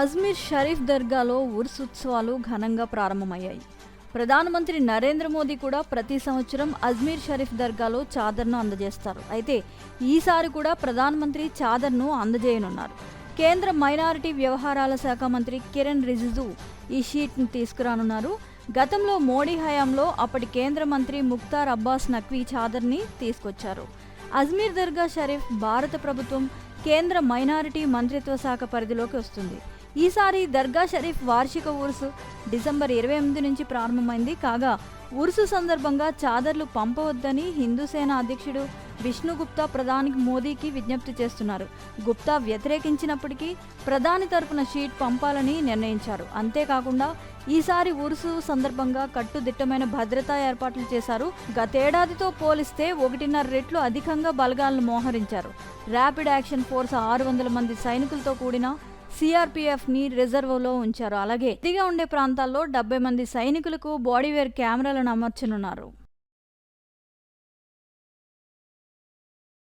అజ్మీర్ షరీఫ్ దర్గాలో ఉర్స్ ఉత్సవాలు ఘనంగా ప్రారంభమయ్యాయి. ప్రధానమంత్రి నరేంద్ర మోదీ కూడా ప్రతి సంవత్సరం అజ్మీర్ షరీఫ్ దర్గాలో చాదర్ను అందజేస్తారు. అయితే ఈసారి కూడా ప్రధానమంత్రి చాదర్ను అందజేయనున్నారు. కేంద్ర మైనారిటీ వ్యవహారాల శాఖ మంత్రి కిరణ్ రిజిజు ఈ షీట్ను తీసుకురానున్నారు. గతంలో మోడీ హయాంలో అప్పటి కేంద్ర మంత్రి ముక్తార్ అబ్బాస్ నక్వీ చాదర్ని తీసుకొచ్చారు. అజ్మీర్ దర్గా షరీఫ్ భారత ప్రభుత్వం కేంద్ర మైనారిటీ మంత్రిత్వ శాఖ పరిధిలోకి వస్తుంది. ఈసారి దర్గా షరీఫ్ వార్షిక ఉరుసు డిసెంబర్ ఇరవై ఎనిమిది నుంచి ప్రారంభమైంది. కాగా ఉరుసు సందర్భంగా చాదర్లు పంపవద్దని హిందూ సేన అధ్యక్షుడు విష్ణు గుప్తా ప్రధాని మోదీకి విజ్ఞప్తి చేస్తున్నారు. గుప్తా వ్యతిరేకించినప్పటికీ ప్రధాని తరపున షీట్ పంపాలని నిర్ణయించారు. అంతేకాకుండా ఈసారి ఉరుసు సందర్భంగా కట్టుదిట్టమైన భద్రతా ఏర్పాట్లు చేశారు. గతేడాదితో పోలిస్తే ఒకటిన్నర రెట్లు అధికంగా బలగాలను మోహరించారు. ర్యాపిడ్ యాక్షన్ ఫోర్స్ ఆరు వందల మంది సైనికులతో కూడిన సిఆర్పీఎఫ్ని రిజర్వ్లో ఉంచారు. అలాగే ఇదిగా ఉండే ప్రాంతాల్లో డెబ్బై మంది సైనికులకు బాడీవేర్ కెమెరాలను అమర్చనున్నారు.